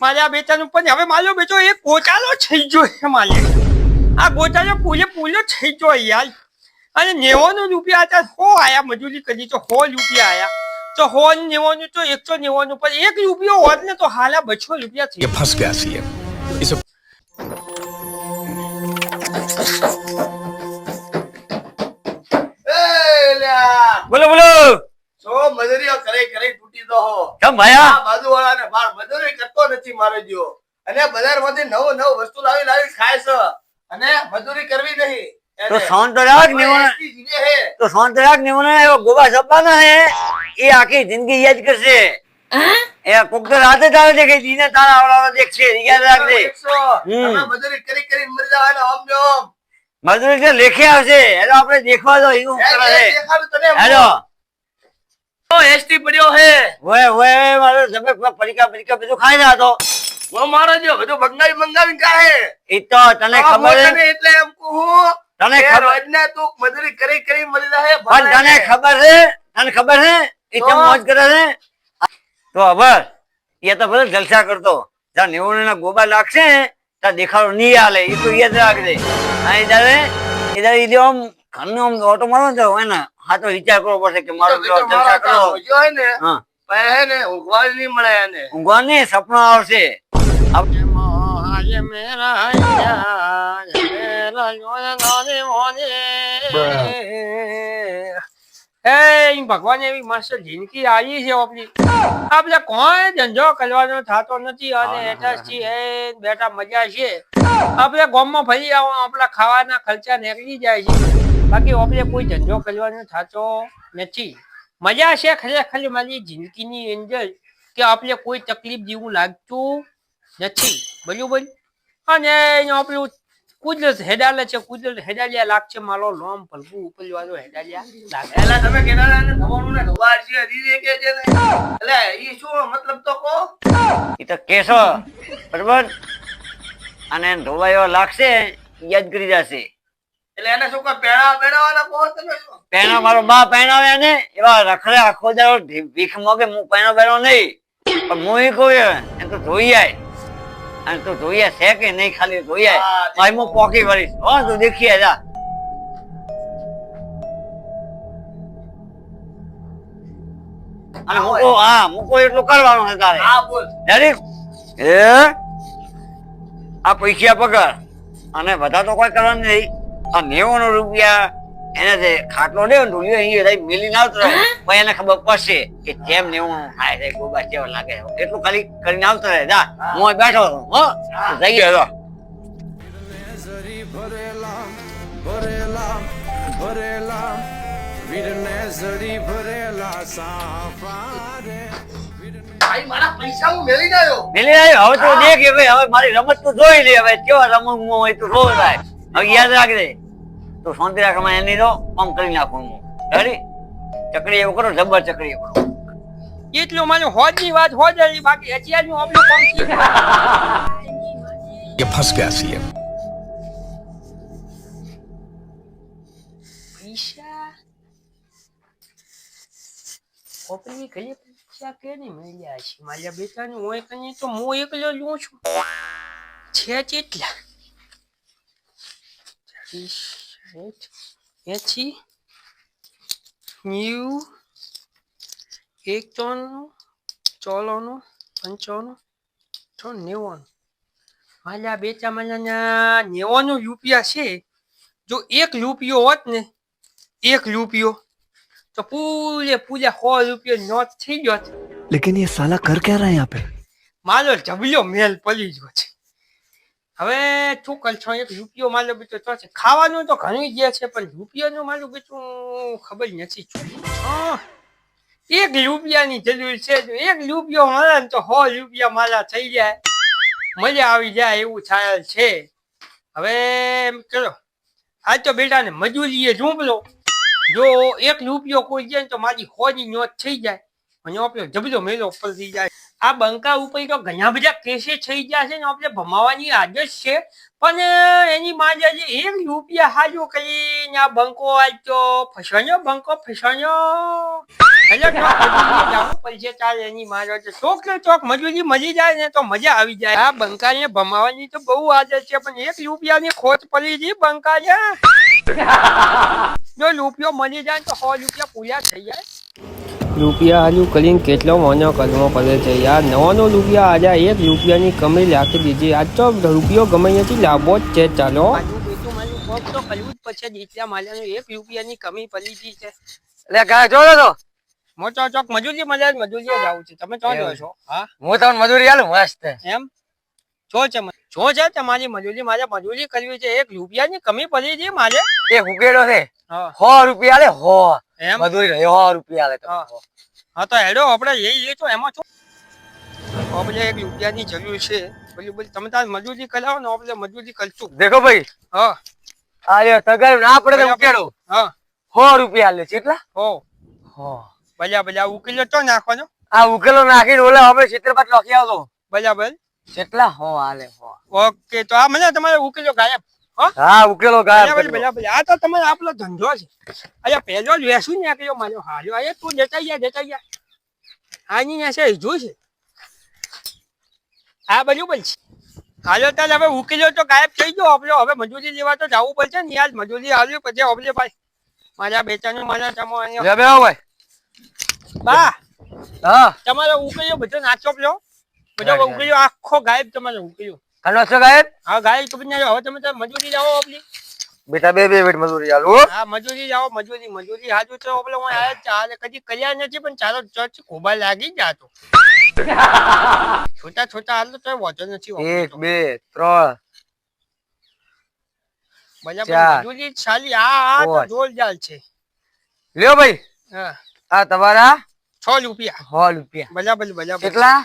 માલ્યા બેચાનું પણ હવે માલ્યો બેચો, એ ગોચાલો થઈ ગયો છે માલે આ ગોચાલો પૂલે પૂલો થઈ ગયો યાર. અને નેવાનું રૂપિયા હતા હો આયા મજૂરી કરી, તો હો રૂપિયા આયા. તો હો નેવાનું, તો એકસો નેવાનું પર એક રૂપિયો હોત ને તો હાલા બચો રૂપિયા થઈ ફસ ગયા છીએ. મજૂરીઓ કરે કરે તૂટી દો કેમ ભાયા? આ બાજુવાળાને બાર મજૂરી કરતો નથી મારે જો અને બજારમાંથી નવું નવું વસ્તુ લાવી લાવી ખાય છે. અને મજૂરી કરવી નહીં. તો. તો એવો સપના હે એ આખી જિંદગી યાદ કરશે. એ કોક તો રાતે તારે કે દીને તારા આવડાનો દેખશે. યાદ રાખજે. એકસો. હમ. તમે મજૂરી કરી કરી મરી જવાના ને મજૂરી લેખે આવશે. એટલે આપણે દેખવા દો એવું કરે જે છે. દેખાડું તને હેલો. એસટી પડ્યો હે. ઓય ઓય મારો જમે પરીકા પરીકા બધું ખાઈ રહ્યા તો. ઓ મારો જો બધું મંગાવી મંગાવી કાહે ઈ તો તને ખબર છે એટલે એમ કહું તને ખબર રોજના તું મજૂરી કરી કરી મળી રહે પણ તને ખબર છે તને ખબર છે ઈ તો? મોજ કરે છે તો હવે એ તો ભલે જલસા કરતો. જ્યાં નેવું ના ગોબા લાગશે ત્યાં દેખાડો નહીં આલે એ તો યાદ રાખજે હા એ જાવે એ દાડે ઈ જો ઘરનો આમ ઓટો મારો તો હોય ને હા તો વિચાર કરવો પડશે કે મારો પેલો જલસા કરો. હોય ને હા. પણ હે ને ઊંઘવા નહીં મળે એને. ઊંઘવા નહીં સપનો આવશે. મોહાય મેરા મોને. એ ભગવાન એવી મસ્ત જિંદગી આવી છે આપણી આપણે કોઈ ધંધો કરવાનો થતો નથી અને એટાથી એ બેટા મજા છે. આપણે ગામમાં ફરી આવો આપણા ખાવાના ખર્ચા નીકળી જાય છે. બાકી આપણે કોઈ ધંધો કરવાનો થતો નથી. મજા છે ખરેખર મારી જિંદગીની અંદર કે આપણે કોઈ તકલીફ જેવું લાગતું નથી. બરોબર? અને આપણું કુદરત હેડાલે છે કુદરત હેડાલિયા લાગશે મારો લોમ ભલકું ઉપર વાળો હેડાલિયા લાગે. પહેલા તમે કેનારા ને ધવાનું ને ધોવા છે દીદી કે છે ને. એટલે ઈ શું મતલબ તો કો ઈ તો કેસો બરોબર? અને ધોવાયો લાગશે યાદ કરી જશે. એટલે એને શું કોઈ પેણા બેણાવાના કહો તમે? પેણા મારો બા પહેણાવે ને એવા રખડે આખો દાડો ભીખ મોગે હું પેણો પહેણો નહીં. પણ હું ઈ કહું એ તો ધોઈ આય. અને તું જોઈએ છે કે નહીં ખાલી જોઈએ? ભાઈ હું પોકી વળીશ. હો તું દેખીએ જા. અને મૂકો હા મૂકો એટલું કરવાનું છે તારે. હા બોલ. ડેરી એ આ પૈસા પગાર. અને બધા તો કોઈ કરવાનું નહીં. આ નેવું રૂપિયા એને જે ખાટલો ને ઢોલિયો અહીં રહી મિલી ના આવતો ભાઈ એને ખબર પડશે કે જેમ ને હું હાય રે ગોબા કેવો લાગે એટલું ખાલી કરીને આવતો રહે. જા હું. બેઠો છું હો. જઈ ગયો મારા પૈસા મેલી ગયો હવે તો દેખ હવે મારી રમત તો જોઈ લે હવે કેવા રમત હું હોય તો રોજ આવે હવે યાદ રાખજે. તો શાંતિ રાખવામાં એની નો આમ કરી નાખું હું. ડરી ચકડી એવું કરો જબ્બર ચકડી એવું કરો. એટલું મારું હોજની વાત હોજ આવી બાકી અત્યારનું આપણું કામ કે ફસ ગયા છીએ. મળ્યા છે? મારા બેટાની હોય કને તો હું એકલો લઉં છું. છે right. એસી નેવું એકાણું ચોરાણું પંચાણું છ નેવાણું માલ્યા બેચા માલ્યાના નેવાણું રૂપિયા છે જો એક રૂપિયો હોત ને એક રૂપિયો તો પૂરે पूरे सौ रुपये नोट થઈ ગયો લેકિન એ साला कर क्या रहा है यहाँ पे? मारो जबलो मेल पड़ी હવે શું કરશો? એક રૂપિયો મારો બીજો તો છે ખાવાનું તો ઘણી જે છે પણ રૂપિયાનું મારું બીજું ખબર નથી હા, એક રૂપિયાની જરૂર છે એક રૂપિયો મળે ને તો સો રૂપિયા મારા થઈ જાય. મજા આવી જાય એવું થયેલ છે. હવે ચલો. આ તો બેટાને મજૂરીએ ઝૂંપલો જો એક રૂપિયો કોઈ જાય ને તો મારી હોની નોત થઈ જાય. અને આપણો જબલો મેલો પલટી જાય. આ બંકા ઉપર તો ઘણા બધા કેસે થઈ ગયા છે ને આપણે ભમાવાની આદત છે. પણ એની માજે જે એક રૂપિયા હાજો કરીને આ બંકો આલ્યો ફસાણ્યો બંકો, ફસાણ્યો. તારે એની માં ચોક ચોક મજૂરી મળી જાય ને તો મજા આવી જાય. આ બંકાને ભમાવાની તો બહુ આદત છે, પણ એક રૂપિયાની ખોટ પડી ગઈ બંકા જો રૂપિયો મળી જાય તો સો રૂપિયા પૂરા થઈ જાય. રૂપિયા હાજુ કરીને કેટલો મોનો કરવો પડે છે યાર? નવાનો રૂપિયા આજે એક રૂપિયાની કમી લાખી દીધી. આજ તો રૂપિયો ગમે નથી લાભો જ છે ચાલો. તો કરવું જ પછી દીકરા માલ્યાનો એક રૂપિયાની કમી પડી ગઈ છે. એટલે જોયો તો ચોક મજૂરી મળે મજૂરી જાવું છે. તમે ચો જો છો. હા? હું તમને મજૂરી આલું મસ્ત. એમ? જો છે જો છે તમારી મજૂરી મારે મજૂરી કરવી છે. એક રૂપિયાની કમી પડી છે મારે એક ઉકેડો છે. સો રૂપિયા હો એમ? મજૂરી સો રૂપિયા આલે હા. હા તો હેડો આપણે એ એ તો એમાં છો આપણે એક રૂપિયાની જરૂર છે. બોલી બોલી તમે તાર મજૂરી કરાવો ને આપણે મજૂરી કરશું દેખો ભાઈ. હા. આ લ્યો તગાર ના પડે તો ઉકેડો. હા. સો રૂપિયા લે કેટલા હો. હો. બજા બજા ઉકેલો તો નાખવાનો? આ ઉકેલો નાખીને ઓલે હવે ચિત્રપટ લખી આવતો બરાબર. કેટલા હો આલે હો. ઓકે તો આ મને તમારે ઉકેલો ગાયબ. હો? ઉકેલો ગાયબ કરી દો. આ તો તમારે આપણો ધંધો છે. અરે પહેલો જ વેસું ને કયો મારો હાલ્યો. અરે તું દેતા ગયા જતા ગયા આની ને છે જો છે. હા બરાબર છે હાલો તાલ હવે ઉકેલો તો ગાયબ થઈ ગયો. આપણે હવે મજૂરી લેવા તો જવું પડશે ને યાર. મજૂરી આવ્યું પછી આપણે ભાઈ મારા બેચાનું મારા ચમો અહીંયા બે ભાઈ. બા હા. તમારો ઉકેલો બધો નાચો પ્યો બધો ઉકેલો આખો ગાયબ તમારો ઉકેલો. કનો છો ગાયબ હા ગાય તો પછી હવે તમે મજૂરી જાઓ આપણી બેટા બે બે મિનિટ મજૂરી ચાલુ હા. મજૂરી જાઓ મજૂરી મજૂરી. હાજુ તો ઓપલે હું આયા ચાલે. કદી કર્યા નથી પણ ચાલો ચર્ચ ખોબા લાગી જાતો છોટા છોટા હાલ તો વાંધો નથી. એક બે ત્રણ. બજા મજૂરી ચાલી. આ આ પાંચ. જોરદાર છે. લ્યો ભાઈ. હા. આ તમારા 6 રૂપિયા. 6 રૂપિયા. બરાબર બરાબર. કેટલા?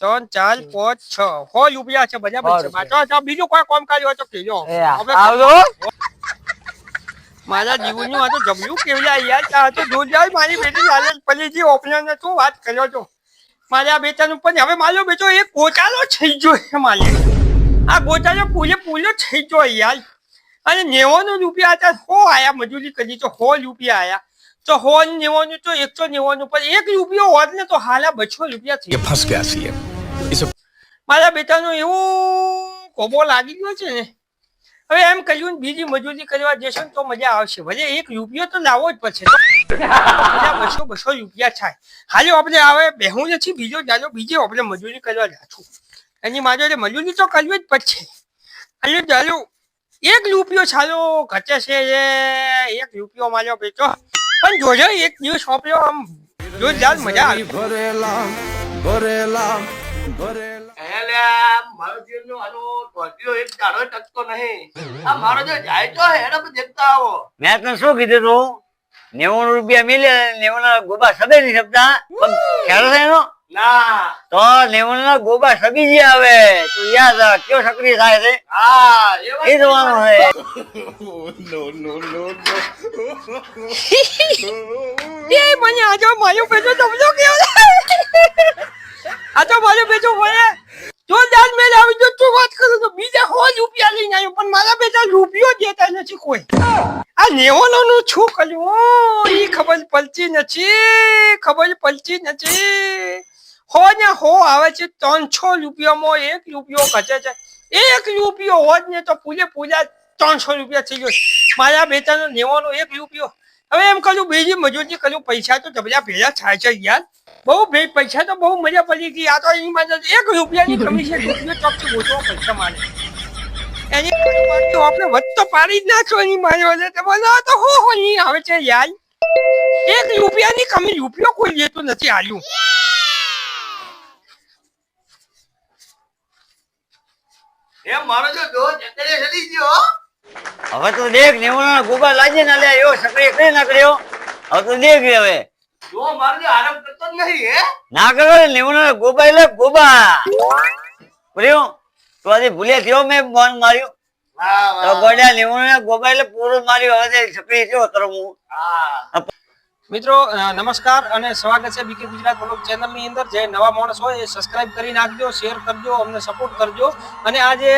ત્રણ ચાર પાંચ છ. હો રૂપિયા છે બરાબર છે. બીજું કોઈ કોમ કાર્ય હોય તો કેજો આવજો. મારા જીવનનું આ જમ્યું કેવું યાર? આ તો દૂર જાય મારી બેટી લાલચ પલીજી ઓપનર ને શું વાત કર્યો છો. મારે આ બેટા પણ હવે માલો બેટો એક ગોચાલો થઈ ગયો છે મારે આ ગોચાલો પૂલે પૂલે થઈ ગયો યાર. અને નેવાનો રૂપિયા હતા હો આયા મજૂરી કરી તો હો રૂપિયા આયા. તો હોન નેવાનું તો એકસો નેવાનું પણ એક રૂપિયો હોત ને તો હાલા બસો રૂપિયા થઈ ગયા છીએ. મારા બેટાનો એવું કોબો લાગી ગયો છે ને. હવે એમ કહ્યું બીજી મજૂરી કરવા જશો તો મજા આવશે. ભલે એક રૂપિયો તો લાવવો જ પડશે બસો બસો રૂપિયા થાય. હાલો, આપણે હવે બેહું નથી, બીજો ચાલો, બીજો આપણે મજૂરી કરવા જાશું. એની મારે મજૂરી તો કરવી જ પડશે. હાલો, ચાલો. એક રૂપિયો ચાલો, ઘટે છે એક રૂપિયો માર્યો બેટો. પણ જોજો, એક દિવસ સોંપ્યો આમ. જોરદાર મજા આવી. ભરેલા ભરેલા ભરેલા એટલે મારો જીવનનો આનો ટોટિયો એક દાડો ટકતો નહીં. આ મારો જે જાય તો હે દેખતા આવો. મેં તને શું કીધું તું? નેવું રૂપિયા મિલે નેવું ના ગોબા સબે નહીં શકતા ખ્યાલ છે એનો? ના. તો નેવું ના ગોબા સબી ગયા હવે તું યાદ રાખ કેવો સક્રિય થાય છે? હા એ છે. મને આજો કેવો મારો બેટો ભલે જો દાદ મેલ આવી જો તું વાત કરું તો બીજા હો રૂપિયા લઈને આવ્યો, પણ મારા બેટા રૂપિયો દેતા નથી કોઈ. આ નેવાનો નું છું કર્યું ઈ ખબર પડતી નથી, ખબર પડતી નથી. હો ને હો, આવે છે ત્રણસો રૂપિયામાં એક રૂપિયો ઘટે છે. એક રૂપિયો હોત ને તો પૂરે પૂરા ત્રણસો રૂપિયા થઈ ગયો. મારા બેટાનો નેવાનો એક રૂપિયો. હવે એમ કહ્યું બીજી મજૂરી કર્યું પૈસા તો જબરા ભેગા થાય છે યાર. બહુ ભે પૈસા તો બહુ મજા પડી ગઈ આ તો એની માટે એક રૂપિયાની કમી છે રૂપિયો ચોકથી ગોતવો પૈસા મારે એની બાકી આપણે વધતો પાડી જ નાખો એની મારે એટલે તો બોલો તો હો હો નહીં આવે છે યાર. એક રૂપિયાની કમી રૂપિયો કોઈ લેતું નથી હાલ્યું એ મારો જો દો ચકરે ચડી ગયો હવે તો દેખ નેવું ના લાજે ના લે એવો સક્રિય કઈ ના કર્યો. હવે તો દેખ હવે. જો મારો આરામ જ નહીં હે? ના કરો ને નેવું ના ગોબા એટલે ગોબા બોલ્યો? તો આજે ભૂલ્યા થયો મેં બોન માર્યો. હા તો ગોડા નેવું ગોબા એટલે પૂરો માર્યો. હવે તે સક્રિય કેવો હું. હા. મિત્રો નમસ્કાર અને સ્વાગત છે બીકે ગુજરાત બ્લોગ ચેનલની અંદર. જે નવા માણસ હોય એ સબસ્ક્રાઇબ કરી નાખજો શેર કરજો, અમને સપોર્ટ કરજો. અને આ જે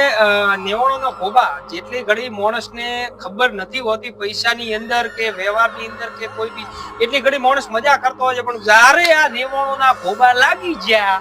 નેવાણોનો ભોગા જેટલી ઘડી માણસને ખબર નથી હોતી પૈસાની અંદર કે વ્યવહારની અંદર કે કોઈ બી, એટલી ઘડી માણસ મજા કરતો હોય છે. પણ જ્યારે આ નેવાણોના ખોબા લાગી ગયા